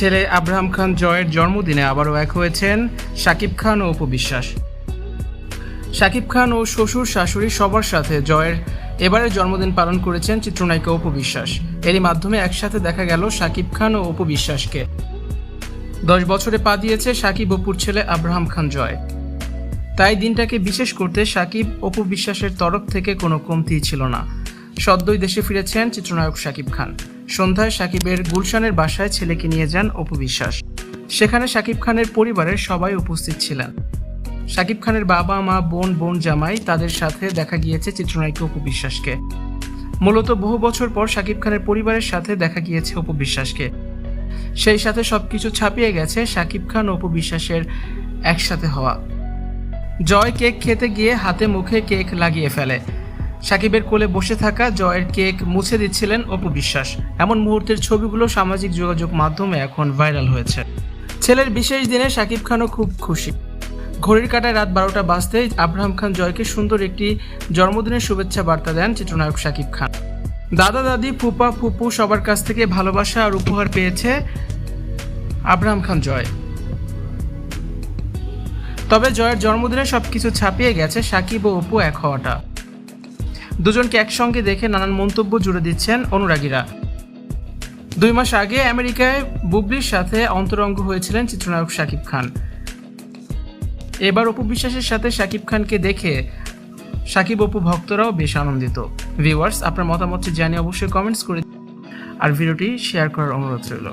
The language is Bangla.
ছেলে আব্রাহাম খান জয়ের জন্মদিনে আবারও এক হয়েছেন শাকিব খান ও উপবিশ্বাস শাকিব খান ও শ্বশুর শাশুড়ি সবার সাথে জয়ের এবারের জন্মদিন পালন করেছেন চিত্রনায়িকা উপবিশ্বাস এরই মাধ্যমে একসাথে দেখা গেল শাকিব খান ও উপবিশ্বাসকে দশ বছরে পা দিয়েছে শাকিব অপুর ছেলে আব্রাহাম খান জয়। তাই দিনটাকে বিশেষ করতে শাকিব অপু বিশ্বাসের তরফ থেকে কোনো কমতি ছিল না। সদ্যই দেশে ফিরেছেন চিত্রনায়ক শাকিব খান। সন্ধ্যায় সাকিবের গুলশানের বাসায় ছেলেকে নিয়ে যান অপু বিশ্বাস। সেখানে শাকিব খানের পরিবারের সবাই উপস্থিত ছিলেন। শাকিব খানের বাবা, মা, বোন বোন জামাই তাদের সাথে দেখা গিয়েছে চিত্রনায়িকা অপু বিশ্বাসকে। মূলত বহু বছর পর শাকিব খানের পরিবারের সাথে দেখা গিয়েছে অপু বিশ্বাসকে। সেই সাথে সবকিছু ছাপিয়ে গেছে শাকিব খান অপু বিশ্বাসের একসাথে হওয়া। জয় কেক খেতে গিয়ে হাতে মুখে কেক লাগিয়ে ফেলে। সাকিবের কোলে বসে থাকা জয়ের কেক মুছে দিচ্ছিলেন অপু বিশ্বাস। এমন মুহূর্তের ছবিগুলো সামাজিক যোগাযোগ মাধ্যমে এখন ভাইরাল হয়েছে। ছেলের বিশেষ দিনে সাকিব খানও খুব খুশি। ঘড়ির কাটায় রাত বারোটা বাজতেই আব্রাহাম খান জয়কে সুন্দর একটি জন্মদিনের শুভেচ্ছা বার্তা দেন চিত্রনায়ক সাকিব খান। দাদা, দাদি, ফুপা, ফুপু সবার কাছ থেকে ভালোবাসা আর উপহার পেয়েছে আব্রাহাম খান জয়। তবে জয়ের জন্মদিনে সবকিছু ছাপিয়ে গেছে সাকিব ও অপু এক হওয়াটা। দুজনকে একসঙ্গে দেখে নানান মন্তব্য জুড়ে দিচ্ছেন অনুরাগীরা। দুই মাস আগে আমেরিকায় বুবলির সাথে অন্তরঙ্গ হয়েছিলেন চিত্রনায়ক শাকিব খান। এবার অপু বিশ্বাসের সাথে শাকিব খানকে দেখে শাকিব অপু ভক্তরাও বেশ আনন্দিত। ভিউয়ার্স, আপনার মতামতটি জানিয়ে অবশ্যই কমেন্টস করে আর ভিডিওটি শেয়ার করার অনুরোধ রইল।